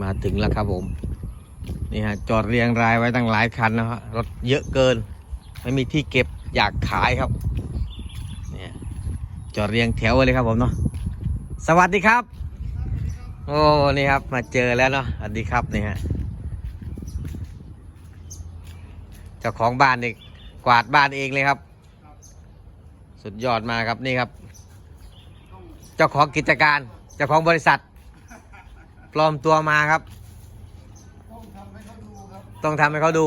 มาถึงแล้วครับผม นี่ฮะจอดเรียงรายไว้ตั้งหลายคันนะฮะรถเยอะเกิน ไม่มีที่เก็บอยากขายครับเนี่ยจอดเรียงแถวเลยครับผมเนาะสวัสดีครับ โอ้นี่ครับมาเจอแล้วเนาะสวัสดีครับนี่ฮะเจ้าของบ้านนี่กวาดบ้านเองเลยครับ สุดยอดมากครับนี่ครับ เจ้าของกิจการ เจ้าของบริษัท ปลอมตัวมาครับ ต้องทำให้เขาดู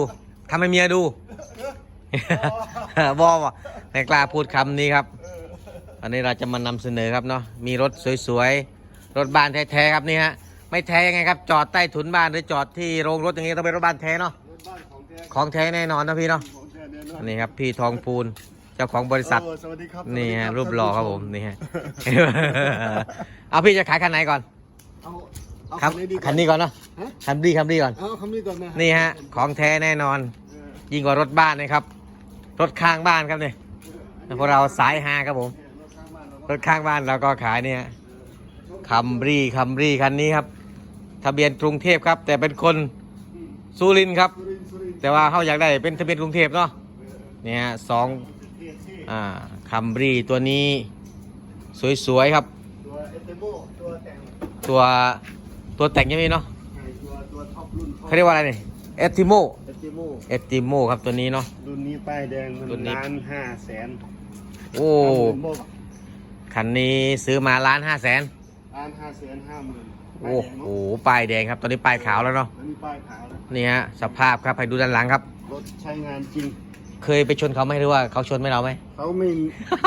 ทำให้เมียดูบอว่าไม่กล้าพูดคำนี้ครับอันนี้เราจะมานำเสนอครับเนาะมีรถสวยๆรถบ้านแท้ๆครับนี่ฮะไม่แท้ยังไงครับ จอดใต้ถุนบ้านหรือจอดที่โรงรถอย่างงี้ต้องเป็นรถบ้านแท้เนาะรถบ้านของแท้ของแท้แน่นอนนะพี่เนาะของแท้แน่นอนอันนี้ครับพี่ทองพูนเจ้าของบริษัทโอ้สวัสดีครับนี่ฮะสวัสดีรูปหล่อครับผมท่านนี่ฮะผู้ชเอาพี่จะขายคันไหนก่อนเอา เอาครับคันนี้ดีคันนี้ก่อนเนาะฮะคันดีคันดีก่อน เอาคันนี้ก่อนนะนี่ฮะ ของแท้แน่นอนเออยิ่งกว่ารถบ้านนะครับ รถข้างบ้านครับนี่พวกเราสายฮาครับผมเนี่ยรถข้างบ้านเราก็รถข้างบ้านเราก็ขายเนี่ยคัมรี่คัมรี่คันนี้ครับ ทะเบียนกรุงเทพครับ แต่เป็นคนสุรินทร์ครับสุรินทร์สุรินทร์แต่ว่าเขาอยากได้เป็นทะเบียนกรุงเทพเนาะเนี่ยสองเท่เท่อ่าคัมรี่ตัวนี้ สวยๆครับ ตัวเอเตโบตัวแต่งตัว ตัวแต่งยังไงเนาะใช่ตัวตัวท็อปรุ่นเขาเรียกว่าอะไรนี่เอติโมเอเตโบเอติโมครับตัวนี้เนาะ รุ่นนี้ป้ายแดงมันรุ่นนี้ ล้านห้าแสนโอ้ห้าหมื่นโบกอะคันนี้ซื้อมาล้านห้าแสนล้านห้าแสนห้าหมื่นโอ้โหป้ายแดงครับตอนนี้ป้ายขาวแล้วเนาะอันนี้ป้ายขาวนะนี่ฮะสภาพครับให้ดูด้านหลังครับ รถใช้งานจริง เคยไปชนเขาไหมหรือว่าเขาชนไม่เราไหม เขาไม่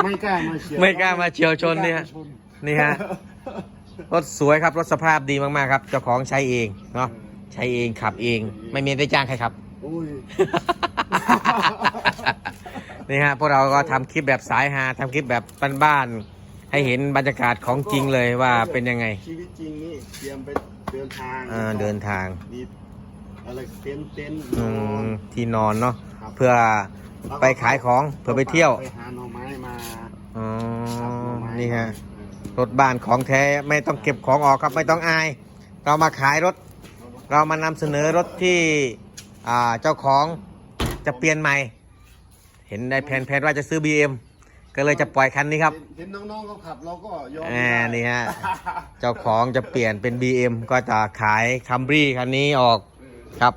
ไม่กล้ามาเฉียวไม่กล้ามาเฉียวชนเนี่ย ไม่กล้ามาชน นี่ฮะ รถสวยครับ รถสภาพดีมากๆครับ เจ้าของใช้เองเนาะใช้เองขับเอง ไม่มีได้จ้างใครครับโอ้ย นี่ฮะพวกเราก็ทำคลิปแบบสายฮาทำคลิปแบบบ้านๆให้เห็นบรรยากาศของจริงเลยว่าเป็นยังไงชีวิตจริงนี่เตรียมไปเดินทางอ่าเดินทางมีอะไรเต็นท์เต็นท์นอือมนที่นอนเนาะครับเพื่อไปขายของเพื่อไปเที่ยวไปหาหน่อไม้มาอ๋อครับหน่อไม้นี่ฮะเออ รถบ้านของแท้ไม่ต้องเก็บของออกครับไม่ต้องอาย เรามาขายรถ เรามานำเสนอรถที่อ่าเจ้าของจะเปลี่ยนใหม่ เห็นในแผนแผนว่าจะซื้อ BM ก็เลยจะปล่อยคันนี้ครับเห็นเห็นน้องๆเขาขับเราก็ยอมอ่าไม่ได้นี่ฮะเจ้าของจะเปลี่ยนเป็น BM ก็จะขายคัมรี่คันนี้ออกครับ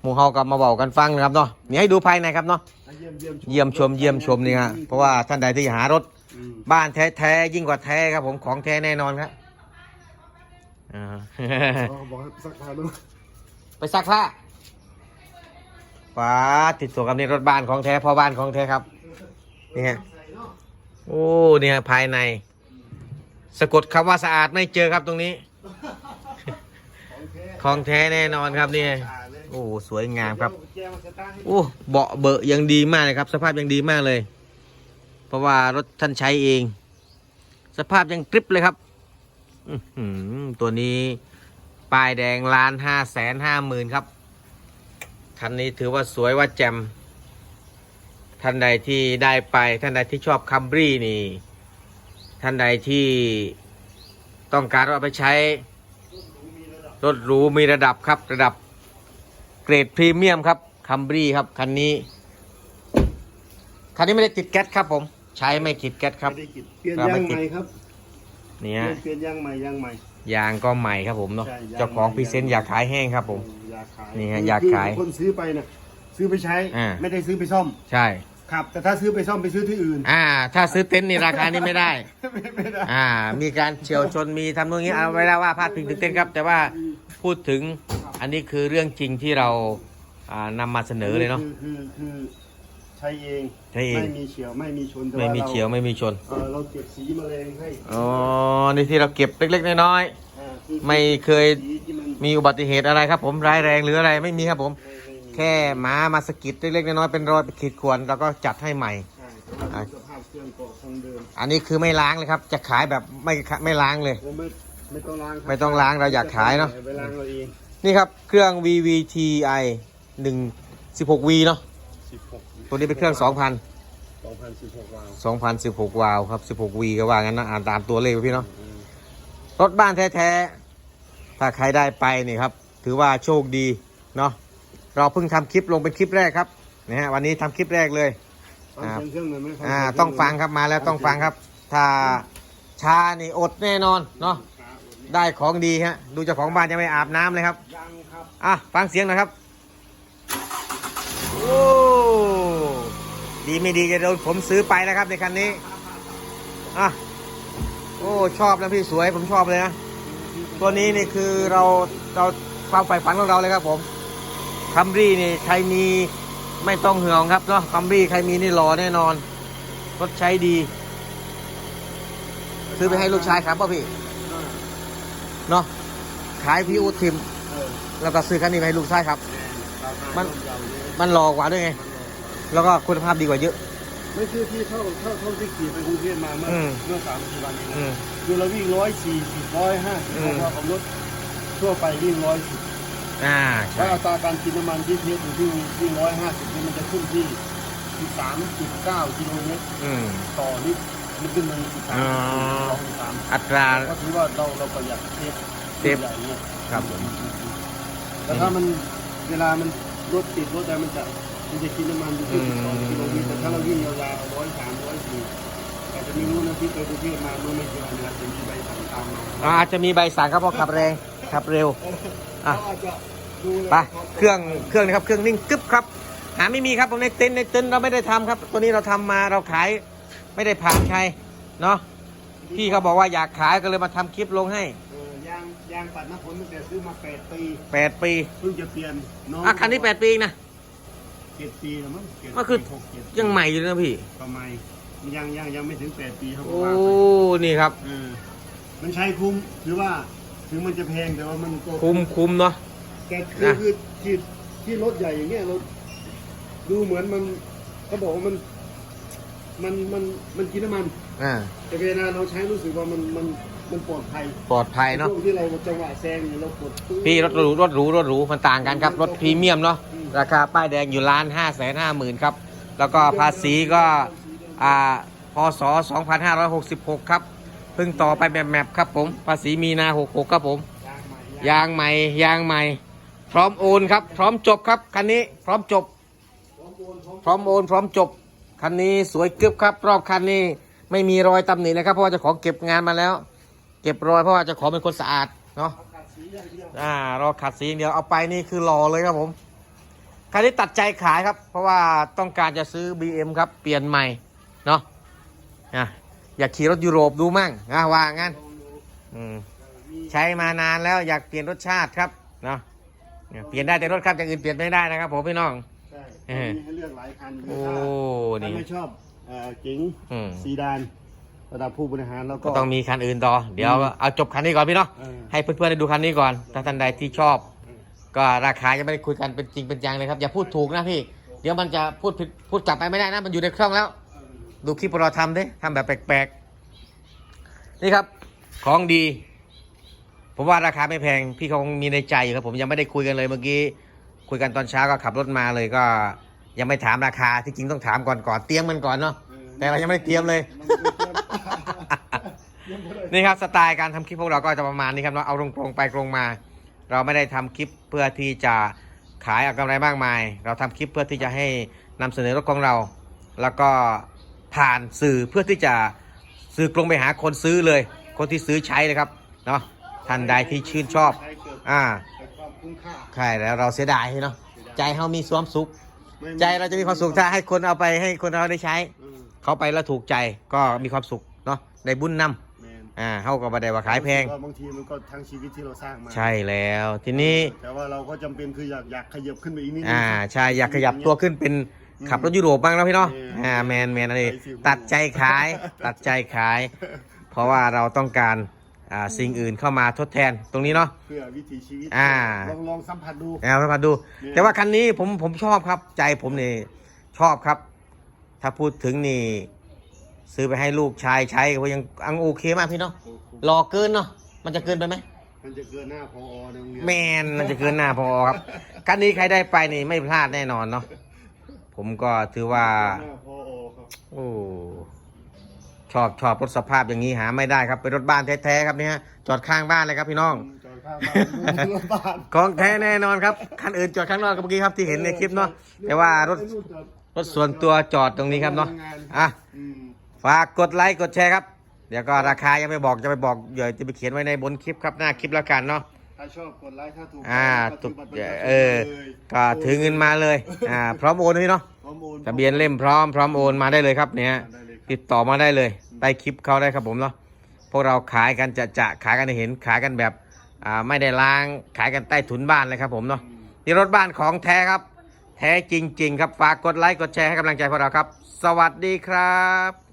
หมูเฮากับมาบอกกันฟังนะครับเนาะนี่ให้ดูภายในครับเนาะเยี่ยมเยี่ยมเยี่ยมชมเยี่ยมชมนี่ฮะเพราะว่าท่านใดที่หารถอืม บ้านแท้ๆยิ่งกว่าแท้ครับผมของแท้แน่นอนครับอ่าเขาบอกให้สักพาดูไปซักผ้าฟ้าติดตัวกับนี่รถบ้านของแท้พ่อบ้านของแท้ครับ นี่ฮะ โอ้เนี่ยภายใน สะกดคำว่าสะอาดไม่เจอครับตรงนี้ ของแท้ของแท้แน่นอนครับนี่สะอาดเลยโอ้สวยงามครับเดี๋ยวแจมาสตาร์ทให้โอ้เบาะเบอะยังดีมากเลยครับ สภาพยังดีมากเลย เพราะว่ารถท่านใช้เอง สภาพยังกริบเลยครับตัวนี้ป้ายแดงล้านห้าแสนห้าหมื่นครับ คันนี้ถือว่าสวยว่าแจ่มท่านใดที่ได้ไปท่านใดที่ชอบคัมบรี่นี่ ท่านใดที่ต้องการเอาไปใช้ รถหรูมีระดับครับ ระดับเกรดพรีเมียมครับคัมบรี่ครับ คันนี้ คันนี้ไม่ได้ติดแก๊สครับผม ใช้ไม่ติดแก๊สครับ ไม่ได้กินเปลี่ยนครับยางไม่ติดใหม่ครับนี่เปลี่ฮะยนเปลี่ยนยางใหม่ยางใหม่ ยางก็ใหม่ครับผมเนาะ ใช่ยาง เจ้าของใหม่พรีเซนต์อยากขายแห้งครับผม อยากขายนี่ฮะคือยากขายคือคนซื้อไปนะซื้อไปใช้ อ่า ไม่ได้ซื้อไปซ่อม ใช่ ครับ แต่ถ้าซื้อไปซ่อมไปซื้อที่อื่น อ่า ถ้าซื้อเต็นท์นี่ราคานี้ไม่ได้ ไม่ไม่ได้ อ่า มีการเฉียวชนมีทำตรงนี้เอาไว้แล้วว่าพลาดพิงถึงเต้นท์ครับ แต่ว่าพูดถึงอันนี้คือเรื่องจริงที่เราอ่านำมาเสนอเลยเนาะ คือคือคือ ใช้เองใช้เอง ไม่มีเฉียวไม่มีชนแต่ไม่มีราเฉียวไม่มีชน เออเราเก็บสีแมลงให้อ๋อ นี่ที่เราเก็บเล็กๆน้อยอ่าคือๆ ไม่เคยสีที่มันมีอุบัติเหตุอะไรครับผมร้ายแรงหรืออะไรไม่มีครับผม ไม่ไม่มีแค่หมามาสะกิดเล็กๆน้อยๆเป็นรอยขีดข่วนเราก็จัดให้ใหม่ ใช่แต่ว่าสภาพเครื่องก็คงเดิมอันนี้คือไม่ล้างเลยครับ จะขายแบบไม่ไม่ล้างเลย ผมไม่ไม่ต้องล้างครับไม่ต้องล้างเราอยากขายเนอะ ไปล้างเราเองนี่ครับเครื่อง VVTi 1 16V เนาะ 16 ตัวนี้เป็นเครื่อง 2,000 2016วาล์ว2016 วาล์วครับ 16V ก็ว่างั้นนะอ่านตามตัวเลขพี่เนาะ อืมรถบ้านแท้ๆ ถ้าใครได้ไปนี่ครับ ถือว่าโชคดีเนาะ เราเพิ่งทำคลิปลงเป็นคลิปแรกครับนะฮะวันนี้ทำคลิปแรกเลย ฟังเสียงเครื่องหน่อยไหมอ่าต้องฟังครับมาแล้วต้องฟังครับ ถ้าช้านี่อดแน่นอนเนาะ ได้ของดีฮะ ดูเจ้าของบ้านยังไม่อาบน้ำเลยครับ ยังครับ อะ ฟังเสียงหนะครับโอ้ ดีไม่ดีจะโดนผมซื้อไปแล้วครับในคันนี้ อะ โอ้ ชอบนะพี่สวยผมชอบเลยนะ ตัวนี้นี่คือเราเราความใฝ่ฝันของเราเลยครับผมคัมรี่นี่ใครมีไม่ต้องเหืองครับเนาะคัมรี่ใครมีนี่หล่อแน่นอนรถใช้ดี ซื้อไปให้ลูกชายครับป่ะพี่เนาะขายพี่อูทิมแล้วก็ซื้อคันนี้ไปให้ลูกชายครับ มันมันหล่อกว่าด้วยไง แล้วก็คุณภาพดีกว่าเยอะ ไม่ใช่ที่เท่าเท่าเท่าที่ขี่ไปกรุงเทพมาเมื่ออืม เมื่อสามสี่วันนี้นะอืม คือเราวิ่งร้อยสี่สิบร้อยห้าสิบอืมเพราะว่าของรถทั่วไปวิ่งร้อยสิบอ่าถ้าใช่อัตราการกินน้ำมันที่เทสอยู่ที่วิ่งร้อยห้าสิบนี่มันจะขึ้นที่สิบสามจุดเก้ากิโลเมตรอืม ต่อลิตรมันขึ้นมาสิบสามอ๋อ สองสิบสามอัตรา ก็ถือว่าเราเราประหยัดเทสเทสใหญ่เนี่ยครับผม แต่ถ้ามันเวลามันรถติดรถอะไรมันจะ มันจะกินน้ำมันอยู่ที่สิบสองกิโลเมตรแต่ถ้าเราวิ่งยาวๆร้อยสามร้อยสี่แต่จะไม่รู้นะที่ไปกรุงเทพมาเมื่อไม่กี่วันนี้จะมีใบสั่งตามมาอ่าอาจจะมีใบสั่งครับเพราะขับแรงขับเร็วอะเขาอาจจะดูเลยไปเครื่องเครื่องนะครับเครื่องนิ่งกึ๊บครับ หาไม่มีครับผมในเต็นท์ในเต็นท์เราไม่ได้ทำครับ ตัวนี้เราทำมาเราขายไม่ได้ผ่านใครเนาะพี่เขาบอกว่าอยากขายก็เลยมาทำคลิปลงให้เออยางยางปัดน้ำฝนตั้งแต่ซื้อมาแปดปี8ปีเพิ่งจะเปลี่ยนน้องอะคันนี้8ปีเองนะ เจ็ดปีแล้วมั้งเจ็ดก็คือหกเจ็ดยังใหม่อยู่เลยนะพี่ ประมาณยังยังยังไม่ถึงแปดปีเขาบอกโอ้ว่านี่ครับ เออมันใช้คุ้มถือว่าถึงมันจะแพงแต่ว่ามันก็ คุ้มคุ้มเนาะ แต่คือนะ คือที่ที่รถใหญ่อย่างเงี้ยเราดูเหมือนมันเขาบอกว่ามัน มันมันมันกินน้ำมัน อ่า แต่เวลาเราใช้รู้สึกว่ามันมัน มันปลอดภัยปลอดภัยเนาะช่วงที่เราจังหวะแซงเนี่ยเรากดปึ๊บ พี่รถหรูรถหรูรถหรูมันต่างกันครับ รถพรีเมียมเนาะอืม ราคาป้ายแดงอยู่ล้านห้าแสนห้าหมื่นครับ แล้วก็ภาษีก็อ่าพศ2566 ครับเพิ่งต่อไปแบบแมปครับผมภาษีมีนา 66 ครับผม ยางใหม่ยางใหม่ยางใหม่ พร้อมโอนครับ พร้อมจบครับคันนี้พร้อมจบ พร้อมโอนพร้อมจบคันนี้สวยกึบครับ รอบคันนี้ไม่มีรอยตำหนินะครับเพราะว่าเจ้าของเก็บงานมาแล้ว เก็บรอยเพราะว่าเจ้าของเป็นคนสะอาดเนาะขัดสีอย่างเดียวอ่ารอขัดสีอย่างเดียวเอาไปนี่คือหล่อเลยครับผมคันนี้ตัดใจขายครับ เพราะว่าต้องการจะซื้อ BM ครับ เปลี่ยนใหม่เนาะอะอยากขี่รถยุโรปดูมั่งอะว่างั้นอืมใช้มานานแล้วอยากเปลี่ยนรสชาติครับเนาะเนี่ยเปลี่ยนได้แต่รถครับอย่างอื่นเปลี่ยนไม่ได้นะครับผมพี่น้องใช่เออมีให้เลือกหลายคันโอ้ถ้านี่ไม่ชอบเอ่อเก๋งอืมซีดาน ระดับผู้บริหารแล้วก็ ก็ต้องมีคันอื่นต่อ เดี๋ยวเอาจบคันนี้ก่อนพี่เนาะเออ ให้เพื่อนๆได้ดูคันนี้ก่อนถ้าท่านใดที่ชอบ ก็ราคายังไม่ได้คุยกันเป็นจริงเป็นจังเลยครับ อย่าพูดถูกนะพี่ เดี๋ยวมันจะพูดผิดพูดกลับไปไม่ได้นะ มันอยู่ในเครื่องแล้ว ดูคลิปเราทำดิทำแบบแปลกๆ นี่ครับ ของดี ผมว่าราคาไม่แพง พี่เขาคงมีในใจอยู่ครับ ผมยังไม่ได้คุยกันเลยเมื่อกี้ คุยกันตอนเช้าก็ขับรถมาเลยก็ ยังไม่ถามราคาที่จริงต้องถามก่อนก่อนเตรียมมันก่อนเนาะ แต่เรายังไม่ได้เตรียมเลยนี่ นี่ครับสไตล์การทำคลิปพวกเราก็จะประมาณนี้ครับเนาเอาตรงๆไปตรงมา เราไม่ได้ทำคลิปเพื่อที่จะขายเอากำไรมากมาย เราทำคลิปเพื่อที่จะให้นำเสนอรถของเรา แล้วก็ผ่านสื่อเพื่อที่จะสื่อตรงไปหาคนซื้อเลย คนที่ซื้อใช้เลยครับเนาะท่านใดที่ชื่นชอบ อ่าใช่แล้วเราเสียดายเนาะใจเขามีความสุข ใจเราจะมีความสุขถ้าให้คนเอาไปให้คนเราได้ใช้ เออเขาไปแล้วถูกใจก็มีความสุขเนาะได้บุญนำแมนอ่าเขาก็บ่ได้ว่าขายแพงบางทีมันก็ทั้งชีวิตที่เราสร้างมาใช่แล้วทีนี้ แต่ว่าเราก็จำเป็นคืออยากอยากขยับขึ้นไปอีกนิดนึง อ่าใช่อยากขยับตัวขึ้นเป็นขับรถยุโรปบ้างนะพี่เนาะเอออ่าแมนแมนอะไรไปสิตัดใจขาย ตัดใจขาย เพราะว่าเราต้องการอ่าสิ่งอื่นเข้ามาทดแทนตรงนี้เนาะ เพื่อวิถีชีวิตอ่า ลองลองสัมผัสดูเอาไปมาดูเนี่ยแต่ว่าคันนี้ผมผมชอบครับใจผมนี่ชอบครับ ถ้าพูดถึงนี่ ซื้อไปให้ลูกชายใช้ก็ยังอังโอเคมากพี่เนาะรอเกินเนาะมันจะเกินไปไหมมันจะเกินหน้าพอในโรงเรียนแมนมันจะเกินหน้าพอครับคันนี้ใครได้ไปนี่ไม่พลาดแน่นอนเนาะผมก็ถือว่าหน้าพอครับโอ้ชอบชอบรถสภาพอย่างนี้หาไม่ได้ครับเป็นรถบ้านแท้ๆครับเนี่ยฮะจอดข้างบ้านเลยครับพี่น้องจอดข้างบ้านรถบ้านของแท้แน่นอนครับคันอื่นจอดข้างนอกกับเมื่อกี้ครับที่เห็นในคลิปเนาะแต่ว่ารถ รถส่วนตัวจอดตรงนี้ครับเนาะอะอืมฝากกดไลค์กดแชร์ครับ เดี๋ยวก็ราคายังไม่บอกจะไปบอกเดี๋ยวจะไปเขียนไว้ในบนคลิปครับหน้าคลิปแล้วกันเนาะถ้าชอบกดไลค์ถ้าถูกอ่าก็ตุกถืบัตรประชาชนเออเลยก็ถือเงินมาเลยอ่าพร้อมโอนเลยเนาะพร้อมโอนทะเบียนเล่มพร้อมพร้อมโอนมาได้เลยครับเนี่ยได้เลยครับติดต่อมาได้เลยใต้คลิปเขาได้ครับผมเนาะพวกเราขายกันจะจะขายกันให้เห็นขายกันแบบอ่าไม่ได้ล้างขายกันใต้ถุนบ้านเลยครับผมเนาะนี่รถบ้านของแท้ครับแท้จริง ๆ ครับ ฝากกดไลค์ กดแชร์ให้กำลังใจพวกเราครับ สวัสดีครับ